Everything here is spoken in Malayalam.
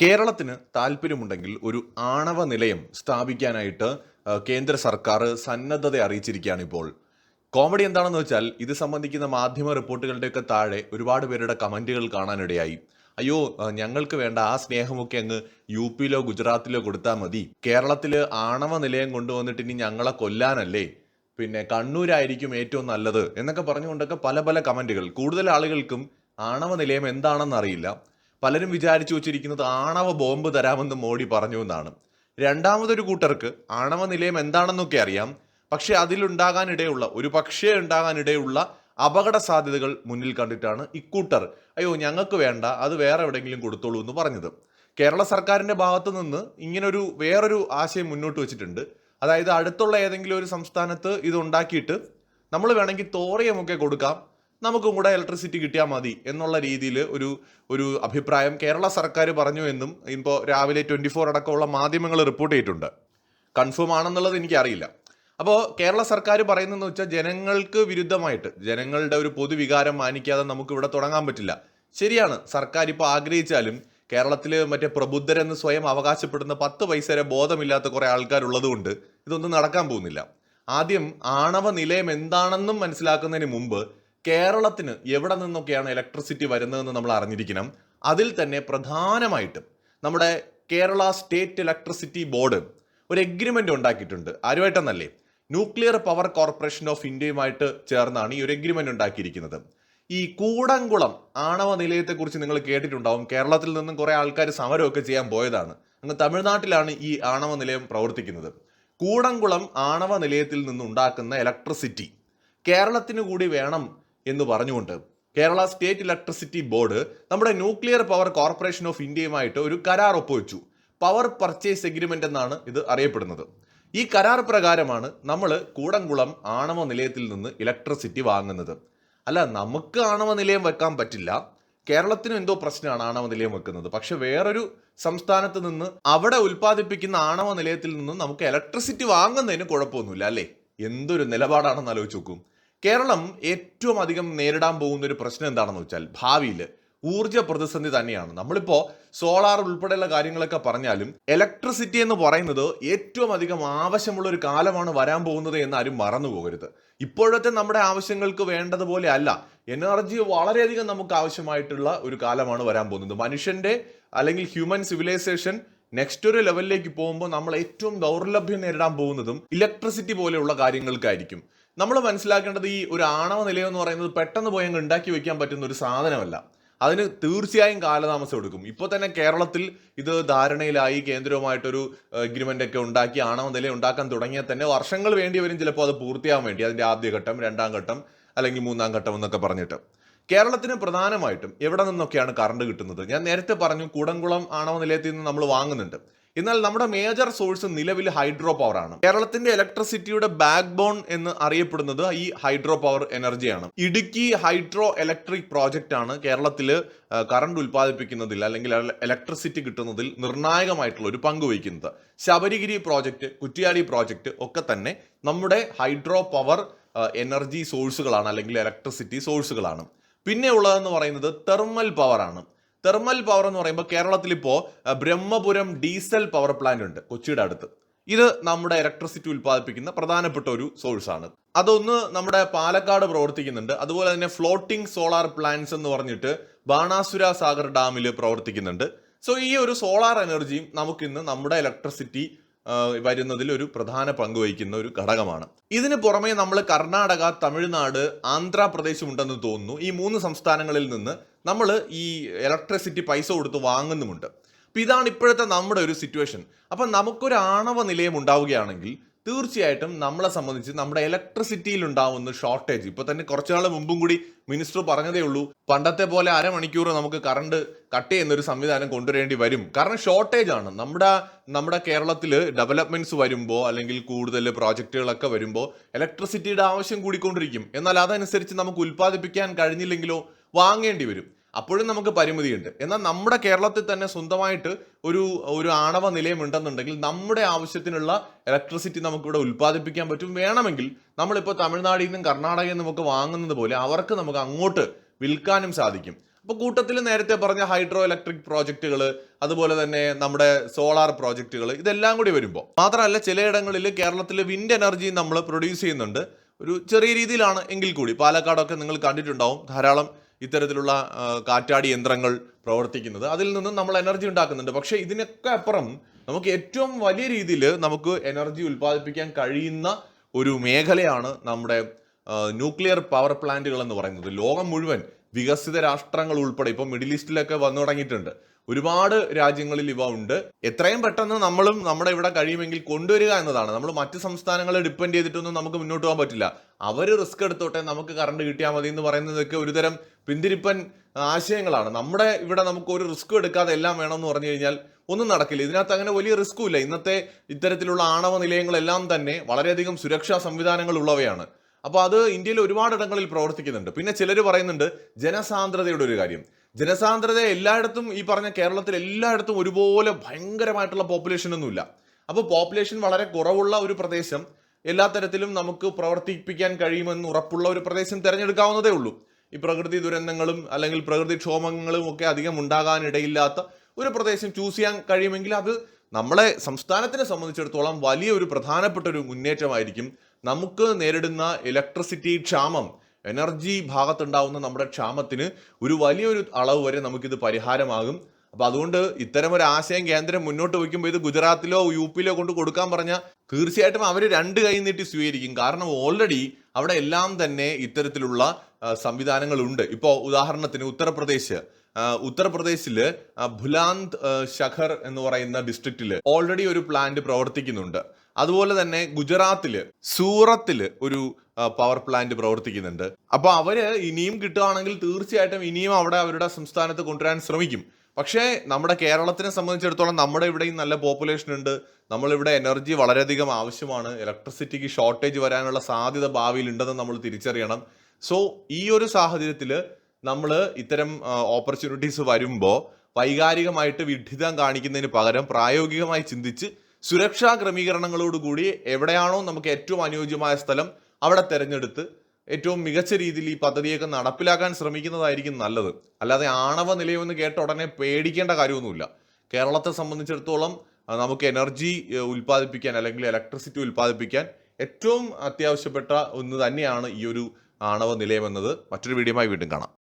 കേരളത്തിന് താല്പര്യമുണ്ടെങ്കിൽ ഒരു ആണവ നിലയം സ്ഥാപിക്കാനായിട്ട് കേന്ദ്ര സർക്കാർ സന്നദ്ധത അറിയിച്ചിരിക്കുകയാണ് ഇപ്പോൾ. കോമഡി എന്താണെന്ന് വെച്ചാൽ ഇത് സംബന്ധിക്കുന്ന മാധ്യമ റിപ്പോർട്ടുകളുടെയൊക്കെ താഴെ ഒരുപാട് പേരുടെ കമന്റുകൾ കാണാനിടയായി. അയ്യോ ഞങ്ങൾക്ക് വേണ്ട ആ സ്നേഹമൊക്കെ അങ്ങ് യു പിയിലോ ഗുജറാത്തിലോ കൊടുത്താൽ മതി. കേരളത്തിൽ ആണവ നിലയം കൊണ്ടുവന്നിട്ട് ഇനി ഞങ്ങളെ കൊല്ലാനല്ലേ? പിന്നെ കണ്ണൂരായിരിക്കും ഏറ്റവും നല്ലത് എന്നൊക്കെ പറഞ്ഞുകൊണ്ടൊക്കെ പല പല കമന്റുകൾ. കൂടുതൽ ആളുകൾക്കും ആണവ നിലയം എന്താണെന്ന് അറിയില്ല. പലരും വിചാരിച്ചു വെച്ചിരിക്കുന്നത് ആണവ ബോംബ് തരാമെന്ന് മോഡി പറഞ്ഞു എന്നാണ്. രണ്ടാമതൊരു കൂട്ടർക്ക് ആണവ നിലയം എന്താണെന്നൊക്കെ അറിയാം. പക്ഷേ അതിലുണ്ടാകാനിടയുള്ള ഒരു പക്ഷേ ഉണ്ടാകാനിടയുള്ള അപകട സാധ്യതകൾ മുന്നിൽ കണ്ടിട്ടാണ് ഇക്കൂട്ടർ. അയ്യോ ഞങ്ങൾക്ക് വേണ്ട അത് വേറെ എവിടെയെങ്കിലും കൊടുത്തോളൂ എന്ന് പറഞ്ഞത്. കേരള സർക്കാരിന്റെ ഭാഗത്തു നിന്ന് ഇങ്ങനൊരു വേറൊരു ആശയം മുന്നോട്ട് വെച്ചിട്ടുണ്ട്. അതായത് അടുത്തുള്ള ഏതെങ്കിലും ഒരു സംസ്ഥാനത്ത് ഇത് ഉണ്ടാക്കിയിട്ട് നമ്മൾ വേണമെങ്കിൽ തോറിയമൊക്കെ കൊടുക്കാം നമുക്കും കൂടെ ഇലക്ട്രിസിറ്റി കിട്ടിയാൽ മതി എന്നുള്ള രീതിയിൽ ഒരു ഒരു അഭിപ്രായം കേരള സർക്കാർ പറഞ്ഞു എന്നും ഇപ്പോൾ രാവിലെ ട്വന്റി ഫോർ അടക്കമുള്ള മാധ്യമങ്ങൾ റിപ്പോർട്ട് ചെയ്തിട്ടുണ്ട്. കൺഫേം ആണെന്നുള്ളത് എനിക്കറിയില്ല. അപ്പോൾ കേരള സർക്കാർ പറയുന്നതെന്ന് വെച്ചാൽ ജനങ്ങൾക്ക് വിരുദ്ധമായിട്ട് ജനങ്ങളുടെ ഒരു പൊതുവികാരം മാനിക്കാതെ നമുക്ക് ഇവിടെ തുടങ്ങാൻ പറ്റില്ല. ശരിയാണ് സർക്കാർ ഇപ്പോൾ ആഗ്രഹിച്ചാലും കേരളത്തിൽ മറ്റേ പ്രബുദ്ധരെന്ന് സ്വയം അവകാശപ്പെടുന്ന പത്ത് പൈസയുടെ ബോധമില്ലാത്ത കുറേ ആൾക്കാരുള്ളതുകൊണ്ട് ഇതൊന്നും നടക്കാൻ പോകുന്നില്ല. ആദ്യം ആണവ നിലയം എന്താണെന്നും മനസ്സിലാക്കുന്നതിന് മുമ്പ് കേരളത്തിന് എവിടെ നിന്നൊക്കെയാണ് ഇലക്ട്രിസിറ്റി വരുന്നതെന്ന് നമ്മൾ അറിഞ്ഞിരിക്കണം. അതിൽ തന്നെ പ്രധാനമായിട്ടും നമ്മുടെ കേരള സ്റ്റേറ്റ് ഇലക്ട്രിസിറ്റി ബോർഡ് ഒരു എഗ്രിമെന്റ് ഉണ്ടാക്കിയിട്ടുണ്ട്. ആരുമായിട്ടെന്നല്ലേ? ന്യൂക്ലിയർ പവർ കോർപ്പറേഷൻ ഓഫ് ഇന്ത്യയുമായിട്ട് ചേർന്നാണ് ഈ ഒരു എഗ്രിമെന്റ് ഉണ്ടാക്കിയിരിക്കുന്നത്. ഈ കൂടംകുളം ആണവ നിലയത്തെക്കുറിച്ച് നിങ്ങൾ കേട്ടിട്ടുണ്ടാവും. കേരളത്തിൽ നിന്നും കുറേ ആൾക്കാർ സമരമൊക്കെ ചെയ്യാൻ പോയതാണ്. അങ്ങ് തമിഴ്നാട്ടിലാണ് ഈ ആണവ നിലയം പ്രവർത്തിക്കുന്നത്. കൂടംകുളം ആണവ നിലയത്തിൽ നിന്നുണ്ടാക്കുന്ന ഇലക്ട്രിസിറ്റി കേരളത്തിന് കൂടി വേണം എന്ന് പറഞ്ഞുകൊണ്ട് കേരള സ്റ്റേറ്റ് ഇലക്ട്രിസിറ്റി ബോർഡ് നമ്മുടെ ന്യൂക്ലിയർ പവർ കോർപ്പറേഷൻ ഓഫ് ഇന്ത്യയുമായിട്ട് ഒരു കരാർ ഒപ്പുവെച്ചു. പവർ പർച്ചേസ് എഗ്രിമെന്റ് എന്നാണ് ഇത് അറിയപ്പെടുന്നത്. ഈ കരാർ പ്രകാരമാണ് നമ്മൾ കൂടംകുളം ആണവ നിലയത്തിൽ നിന്ന് ഇലക്ട്രിസിറ്റി വാങ്ങുന്നത്. അല്ല നമുക്ക് ആണവ നിലയം വെക്കാൻ പറ്റില്ല. കേരളത്തിനും എന്തോ പ്രശ്നമാണ് ആണവ നിലയം വെക്കുന്നത്. പക്ഷെ വേറൊരു സംസ്ഥാനത്ത് നിന്ന് അവിടെ ഉൽപ്പാദിപ്പിക്കുന്ന ആണവ നിലയത്തിൽ നിന്നും നമുക്ക് ഇലക്ട്രിസിറ്റി വാങ്ങുന്നതിന് കുഴപ്പമൊന്നുമില്ല അല്ലേ? എന്തൊരു നിലപാടാണെന്ന് ആലോചിച്ച് നോക്കും. കേരളം ഏറ്റവും അധികം നേരിടാൻ പോകുന്ന ഒരു പ്രശ്നം എന്താണെന്ന് വെച്ചാൽ ഭാവിയിൽ ഊർജ പ്രതിസന്ധി തന്നെയാണ്. നമ്മളിപ്പോൾ സോളാർ ഉൾപ്പെടെയുള്ള കാര്യങ്ങളൊക്കെ പറഞ്ഞാലും ഇലക്ട്രിസിറ്റി എന്ന് പറയുന്നത് ഏറ്റവും അധികം ആവശ്യമുള്ള ഒരു കാലമാണ് വരാൻ പോകുന്നത് എന്ന് ആരും മറന്നു പോകരുത്. ഇപ്പോഴത്തെ നമ്മുടെ ആവശ്യങ്ങൾക്ക് വേണ്ടതുപോലെ അല്ല. എനർജി വളരെയധികം നമുക്ക് ആവശ്യമായിട്ടുള്ള ഒരു കാലമാണ് വരാൻ പോകുന്നത്. മനുഷ്യന്റെ അല്ലെങ്കിൽ ഹ്യൂമൻ സിവിലൈസേഷൻ നെക്സ്റ്റ് ഒരു ലെവലിലേക്ക് പോകുമ്പോൾ നമ്മൾ ഏറ്റവും ദൗർലഭ്യം നേരിടാൻ പോകുന്നതും ഇലക്ട്രിസിറ്റി പോലെയുള്ള കാര്യങ്ങൾക്കായിരിക്കും. നമ്മൾ മനസ്സിലാക്കേണ്ടത് ഈ ഒരു ആണവ നിലയം എന്ന് പറയുന്നത് പെട്ടെന്ന് പോയി അങ്ങ് ഉണ്ടാക്കി വെക്കാൻ പറ്റുന്ന ഒരു സാധനമല്ല. അതിന് തീർച്ചയായും കാലതാമസം എടുക്കും. ഇപ്പോൾ തന്നെ കേരളത്തിൽ ഇത് ധാരണയിലായി കേന്ദ്രവുമായിട്ടൊരു എഗ്രിമെന്റ് ഒക്കെ ഉണ്ടാക്കി ആണവ നിലയം ഉണ്ടാക്കാൻ തുടങ്ങിയാൽ തന്നെ വർഷങ്ങൾ വേണ്ടി വരും ചിലപ്പോൾ അത് പൂർത്തിയാകാൻ വേണ്ടി. അതിന്റെ ആദ്യഘട്ടം രണ്ടാം ഘട്ടം അല്ലെങ്കിൽ മൂന്നാം ഘട്ടം എന്നൊക്കെ പറഞ്ഞിട്ട്. കേരളത്തിന് പ്രധാനമായിട്ടും എവിടെ നിന്നൊക്കെയാണ് കറണ്ട് കിട്ടുന്നത്? ഞാൻ നേരത്തെ പറഞ്ഞു കൂടംകുളം ആണവ നിലയത്തിൽ നിന്ന് നമ്മൾ വാങ്ങുന്നുണ്ട്. എന്നാൽ നമ്മുടെ മേജർ സോഴ്സ് നിലവിൽ ഹൈഡ്രോ പവർ ആണ്. കേരളത്തിന്റെ ഇലക്ട്രിസിറ്റിയുടെ ബാക്ക് ബോൺ എന്ന് അറിയപ്പെടുന്നത് ഈ ഹൈഡ്രോ പവർ എനർജിയാണ് ഇടുക്കി ഹൈഡ്രോ ഇലക്ട്രിക് പ്രോജക്റ്റ് ആണ് കേരളത്തിൽ കറണ്ട് ഉൽപ്പാദിപ്പിക്കുന്നതിൽ അല്ലെങ്കിൽ ഇലക്ട്രിസിറ്റി കിട്ടുന്നതിൽ നിർണായകമായിട്ടുള്ള ഒരു പങ്ക് വഹിക്കുന്നത്. ശബരിഗിരി പ്രോജക്റ്റ് കുറ്റിയാടി പ്രോജക്റ്റ് ഒക്കെ തന്നെ നമ്മുടെ ഹൈഡ്രോ പവർ എനർജി സോഴ്സുകളാണ് അല്ലെങ്കിൽ ഇലക്ട്രിസിറ്റി സോഴ്സുകളാണ് പിന്നെ ഉള്ളതെന്ന് പറയുന്നത് തെർമൽ പവർ ആണ്. തെർമൽ പവർ എന്ന് പറയുമ്പോൾ കേരളത്തിൽ ഇപ്പോൾ ബ്രഹ്മപുരം ഡീസൽ പവർ പ്ലാന്റ് ഉണ്ട് കൊച്ചിയുടെ അടുത്ത്. ഇത് നമ്മുടെ ഇലക്ട്രിസിറ്റി ഉൽപ്പാദിപ്പിക്കുന്ന പ്രധാനപ്പെട്ട ഒരു സോഴ്സ് ആണ്. അതൊന്ന് നമ്മുടെ പാലക്കാട് പ്രവർത്തിക്കുന്നുണ്ട്. അതുപോലെ തന്നെ ഫ്ലോട്ടിംഗ് സോളാർ പ്ലാന്റ്സ് എന്ന് പറഞ്ഞിട്ട് ബാണാസുര സാഗർ ഡാമിൽ പ്രവർത്തിക്കുന്നുണ്ട്. സോ ഈ ഒരു സോളാർ എനർജിയും നമുക്കിന്ന് നമ്മുടെ ഇലക്ട്രിസിറ്റി വരുന്നതിൽ ഒരു പ്രധാന പങ്ക് വഹിക്കുന്ന ഒരു ഘടകമാണ്. ഇതിന് പുറമെ നമ്മൾ കർണാടക തമിഴ്നാട് ആന്ധ്രാപ്രദേശ് ഉണ്ടെന്ന് തോന്നുന്നു. ഈ മൂന്ന് സംസ്ഥാനങ്ങളിൽ നിന്ന് നമ്മൾ ഈ ഇലക്ട്രിസിറ്റി പൈസ കൊടുത്ത് വാങ്ങുന്നുമുണ്ട്. അപ്പം ഇതാണ് ഇപ്പോഴത്തെ നമ്മുടെ ഒരു സിറ്റുവേഷൻ അപ്പം നമുക്കൊരു ആണവ നിലയം ഉണ്ടാവുകയാണെങ്കിൽ തീർച്ചയായിട്ടും നമ്മളെ സംബന്ധിച്ച് നമ്മുടെ ഇലക്ട്രിസിറ്റിയിൽ ഉണ്ടാവുന്ന ഷോർട്ടേജ് ഇപ്പൊ തന്നെ കുറച്ചു നാൾ മുമ്പും കൂടി മിനിസ്റ്റർ പറഞ്ഞതേ ഉള്ളൂ പണ്ടത്തെ പോലെ അരമണിക്കൂർ നമുക്ക് കറണ്ട് കട്ട് ചെയ്യുന്ന ഒരു സംവിധാനം കൊണ്ടുവരേണ്ടി വരും. കാരണം ഷോർട്ടേജ് ആണ്. നമ്മുടെ നമ്മുടെ കേരളത്തിൽ ഡെവലപ്മെന്റ്സ് വരുമ്പോൾ അല്ലെങ്കിൽ കൂടുതൽ പ്രോജക്റ്റുകളൊക്കെ വരുമ്പോൾ ഇലക്ട്രിസിറ്റിയുടെ ആവശ്യം കൂടിക്കൊണ്ടിരിക്കും. എന്നാൽ അതനുസരിച്ച് നമുക്ക് ഉൽപ്പാദിപ്പിക്കാൻ കഴിഞ്ഞില്ലെങ്കിലോ വാങ്ങേണ്ടി വരും. അപ്പോഴും നമുക്ക് പരിമിതിയുണ്ട്. എന്നാൽ നമ്മുടെ കേരളത്തിൽ തന്നെ സ്വന്തമായിട്ട് ഒരു ഒരു ആണവ നിലയമുണ്ടെന്നുണ്ടെങ്കിൽ നമ്മുടെ ആവശ്യത്തിനുള്ള ഇലക്ട്രിസിറ്റി നമുക്കിവിടെ ഉൽപ്പാദിപ്പിക്കാൻ പറ്റും. വേണമെങ്കിൽ നമ്മളിപ്പോൾ തമിഴ്നാടിൽ നിന്നും കർണാടകയിൽ നിന്നും ഒക്കെ വാങ്ങുന്നത് പോലെ അവർക്ക് നമുക്ക് അങ്ങോട്ട് വിൽക്കാനും സാധിക്കും. അപ്പോൾ കൂട്ടത്തിൽ നേരത്തെ പറഞ്ഞ ഹൈഡ്രോ ഇലക്ട്രിക് പ്രോജക്റ്റുകൾ അതുപോലെ തന്നെ നമ്മുടെ സോളാർ പ്രോജക്റ്റുകൾ ഇതെല്ലാം കൂടി വരുമ്പോൾ മാത്രമല്ല ചിലയിടങ്ങളിൽ കേരളത്തിൽ വിൻഡ് എനർജി നമ്മൾ പ്രൊഡ്യൂസ് ചെയ്യുന്നുണ്ട്. ഒരു ചെറിയ രീതിയിലാണ് എങ്കിൽ കൂടി. പാലക്കാടൊക്കെ നിങ്ങൾ കണ്ടിട്ടുണ്ടാവും. ധാരാളം ഇത്തരത്തിലുള്ള കാറ്റാടി യന്ത്രങ്ങൾ പ്രവർത്തിക്കുന്നത്. അതിൽ നിന്നും നമ്മൾ എനർജി ഉണ്ടാക്കുന്നുണ്ട്. പക്ഷേ ഇതിനൊക്കെ അപ്പുറം നമുക്ക് ഏറ്റവും വലിയ രീതിയിൽ നമുക്ക് എനർജി ഉൽപ്പാദിപ്പിക്കാൻ കഴിയുന്ന ഒരു മേഖലയാണ് നമ്മുടെ ന്യൂക്ലിയർ പവർ പ്ലാന്റുകൾ എന്ന് പറയുന്നത്. ലോകം മുഴുവൻ വികസിത രാഷ്ട്രങ്ങൾ ഉൾപ്പെടെ ഇപ്പം മിഡിൽ ഈസ്റ്റിലൊക്കെ വന്നു തുടങ്ങിയിട്ടുണ്ട്. ഒരുപാട് രാജ്യങ്ങളിൽ ഇവ ഉണ്ട്. എത്രയും പെട്ടെന്ന് നമ്മളും നമ്മുടെ ഇവിടെ കഴിയുമെങ്കിൽ കൊണ്ടുവരിക എന്നതാണ്. നമ്മൾ മറ്റ് സംസ്ഥാനങ്ങളെ ഡിപ്പെൻഡ് ചെയ്തിട്ടൊന്നും നമുക്ക് മുന്നോട്ട് പോകാൻ പറ്റില്ല. അവർ റിസ്ക് എടുത്തോട്ടെ നമുക്ക് കറണ്ട് കിട്ടിയാൽ മതി എന്ന് പറയുന്നതൊക്കെ ഒരുതരം പിന്തിരിപ്പൻ ആശയങ്ങളാണ്. നമ്മുടെ ഇവിടെ നമുക്ക് ഒരു റിസ്ക് എടുക്കാതെ എല്ലാം വേണമെന്ന് പറഞ്ഞു കഴിഞ്ഞാൽ ഒന്നും നടക്കില്ല. ഇതിനകത്ത് അങ്ങനെ വലിയ റിസ്ക്കും ഇല്ല. ഇന്നത്തെ ഇത്തരത്തിലുള്ള ആണവ നിലയങ്ങളെല്ലാം തന്നെ വളരെയധികം സുരക്ഷാ സംവിധാനങ്ങൾ ഉള്ളവയാണ്. അപ്പോൾ അത് ഇന്ത്യയിൽ ഒരുപാട് ഇടങ്ങളിൽ പ്രവർത്തിക്കുന്നുണ്ട്. പിന്നെ ചിലർ പറയുന്നുണ്ട് ജനസാന്ദ്രതയുടെ ഒരു കാര്യം. ജനസാന്ദ്രത എല്ലായിടത്തും ഈ പറഞ്ഞ കേരളത്തിൽ എല്ലായിടത്തും ഒരുപോലെ ഭയങ്കരമായിട്ടുള്ള പോപ്പുലേഷൻ ഒന്നുമില്ല. അപ്പോൾ പോപ്പുലേഷൻ വളരെ കുറവുള്ള ഒരു പ്രദേശം എല്ലാ തരത്തിലും നമുക്ക് പ്രവർത്തിപ്പിക്കാൻ കഴിയുമെന്ന് ഉറപ്പുള്ള ഒരു പ്രദേശം തിരഞ്ഞെടുക്കാവുന്നതേ ഉള്ളൂ. ഈ പ്രകൃതി ദുരന്തങ്ങളും അല്ലെങ്കിൽ പ്രകൃതിക്ഷോഭങ്ങളും ഒക്കെ അധികം ഉണ്ടാകാനിടയില്ലാത്ത ഒരു പ്രദേശം ചൂസ് ചെയ്യാൻ കഴിയുമെങ്കിൽ അത് നമ്മളെ സംസ്ഥാനത്തിനെ സംബന്ധിച്ചിടത്തോളം വലിയ ഒരു പ്രധാനപ്പെട്ട ഒരു മുന്നേറ്റമായിരിക്കും. നമുക്ക് നേരിടുന്ന ഇലക്ട്രിസിറ്റി ക്ഷാമം എനർജി ഭാഗത്തുണ്ടാവുന്ന നമ്മുടെ ക്ഷാമത്തിന് ഒരു വലിയൊരു അളവ് വരെ നമുക്കിത് പരിഹാരമാകും. അപ്പൊ അതുകൊണ്ട് ഇത്തരം ഒരു ആശയം കേന്ദ്രം മുന്നോട്ട് വയ്ക്കുമ്പോൾ ഇത് ഗുജറാത്തിലോ യു പിയിലോ കൊണ്ട് കൊടുക്കാൻ പറഞ്ഞാൽ തീർച്ചയായിട്ടും അവർ രണ്ട് കൈ നീട്ടി സ്വീകരിക്കും. കാരണം ഓൾറെഡി അവിടെ എല്ലാം തന്നെ ഇത്തരത്തിലുള്ള സംവിധാനങ്ങളുണ്ട്. ഇപ്പോൾ ഉദാഹരണത്തിന് ഉത്തർപ്രദേശ്. ഉത്തർപ്രദേശിൽ ഭുലാന്ത് ശഖർ എന്ന് പറയുന്ന ഡിസ്ട്രിക്റ്റിൽ ഓൾറെഡി ഒരു പ്ലാന്റ് പ്രവർത്തിക്കുന്നുണ്ട്. അതുപോലെ തന്നെ ഗുജറാത്തിൽ സൂറത്തിൽ ഒരു പവർ പ്ലാന്റ് പ്രവർത്തിക്കുന്നുണ്ട്. അപ്പൊ അവർ ഇനിയും കിട്ടുകയാണെങ്കിൽ തീർച്ചയായിട്ടും ഇനിയും അവിടെ അവരുടെ സംസ്ഥാനത്ത് കൊണ്ടുവരാൻ ശ്രമിക്കും. പക്ഷേ നമ്മുടെ കേരളത്തിനെ സംബന്ധിച്ചിടത്തോളം നമ്മുടെ ഇവിടെയും നല്ല പോപ്പുലേഷൻ ഉണ്ട്. നമ്മളിവിടെ എനർജി വളരെയധികം ആവശ്യമാണ്. ഇലക്ട്രിസിറ്റിക്ക് ഷോർട്ടേജ് വരാനുള്ള സാധ്യത ഭാവിയിൽ ഉണ്ടെന്ന് നമ്മൾ തിരിച്ചറിയണം. സോ ഈ ഒരു സാഹചര്യത്തിൽ നമ്മൾ ഇത്തരം ഓപ്പർച്യൂണിറ്റീസ് വരുമ്പോൾ വൈകാരികമായിട്ട് വിഡ്ഢിതം കാണിക്കുന്നതിന് പകരം പ്രായോഗികമായി ചിന്തിച്ച് സുരക്ഷാ ക്രമീകരണങ്ങളോടുകൂടി എവിടെയാണോ നമുക്ക് ഏറ്റവും അനുയോജ്യമായ സ്ഥലം അവിടെ തിരഞ്ഞെടുത്ത് ഏറ്റവും മികച്ച രീതിയിൽ ഈ പദ്ധതിയൊക്കെ നടപ്പിലാക്കാൻ ശ്രമിക്കുന്നതായിരിക്കും നല്ലത്. അല്ലാതെ ആണവ നിലയമെന്ന് കേട്ട ഉടനെ പേടിക്കേണ്ട കാര്യമൊന്നുമില്ല. കേരളത്തെ സംബന്ധിച്ചിടത്തോളം നമുക്ക് എനർജി ഉൽപ്പാദിപ്പിക്കാൻ അല്ലെങ്കിൽ ഇലക്ട്രിസിറ്റി ഉൽപ്പാദിപ്പിക്കാൻ ഏറ്റവും അത്യാവശ്യപ്പെട്ട ഒന്ന് തന്നെയാണ് ഈ ഒരു ആണവ നിലയം എന്നത്. മറ്റൊരു വീഡിയോമായി വീണ്ടും കാണാം.